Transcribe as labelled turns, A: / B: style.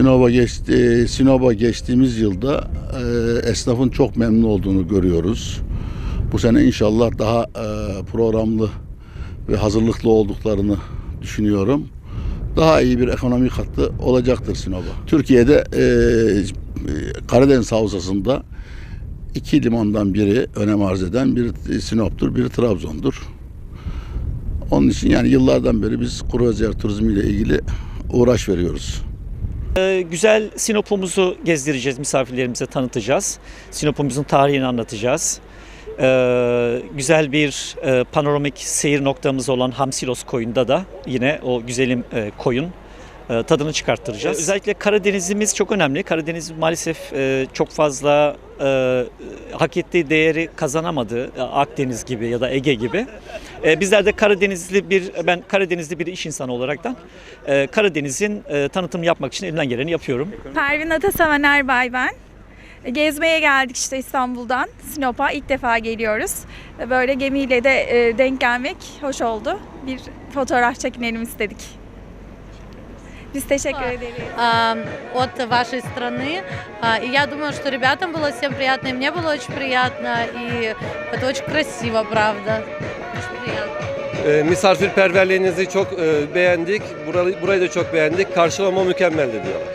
A: Sinop'a geçti, Sinop'a geçtiğimiz yılda e, esnafın çok memnun olduğunu görüyoruz. Bu sene inşallah daha e, programlı ve hazırlıklı olduklarını düşünüyorum. Daha iyi bir ekonomi katkı olacaktır Sinop'a. Türkiye'de e, Karadeniz Havzası'nda iki limandan biri önem arz eden biri Sinop'tur, biri Trabzon'dur. Onun için yani yıllardan beri biz kruvaziyer turizmiyle ilgili uğraş veriyoruz.
B: Ee, Güzel Sinop'umuzu gezdireceğiz, misafirlerimize tanıtacağız. Sinop'umuzun tarihini anlatacağız. Ee, güzel bir e, panoramik seyir noktamız olan Hamsilos koyunda da yine o güzelim e, koyun tadını çıkarttıracağız. Özellikle Karadenizimiz çok önemli. Karadeniz maalesef e, çok fazla e, hak ettiği değeri kazanamadı e, Akdeniz gibi ya da Ege gibi. E, bizler de Karadenizli bir ben Karadenizli bir iş insanı olaraktan e, Karadeniz'in e, tanıtımı yapmak için elimden geleni yapıyorum.
C: Pervin Ataseven Erbay ben. Gezmeye geldik işte İstanbul'dan Sinop'a ilk defa geliyoruz. Böyle gemiyle de e, denk gelmek hoş oldu. Bir fotoğraf çekinelim istedik. Biz teşekkür ederiz.
D: а, от вашей страны. А, И я думаю, что ребятам было всем приятно, и мне было очень приятно, и это очень красиво, правда. Очень приятно.
E: E, misafirperverliğinizi çok e, beğendik. Burayı, burayı da çok beğendik. Karşılama mükemmeldi diyorlar.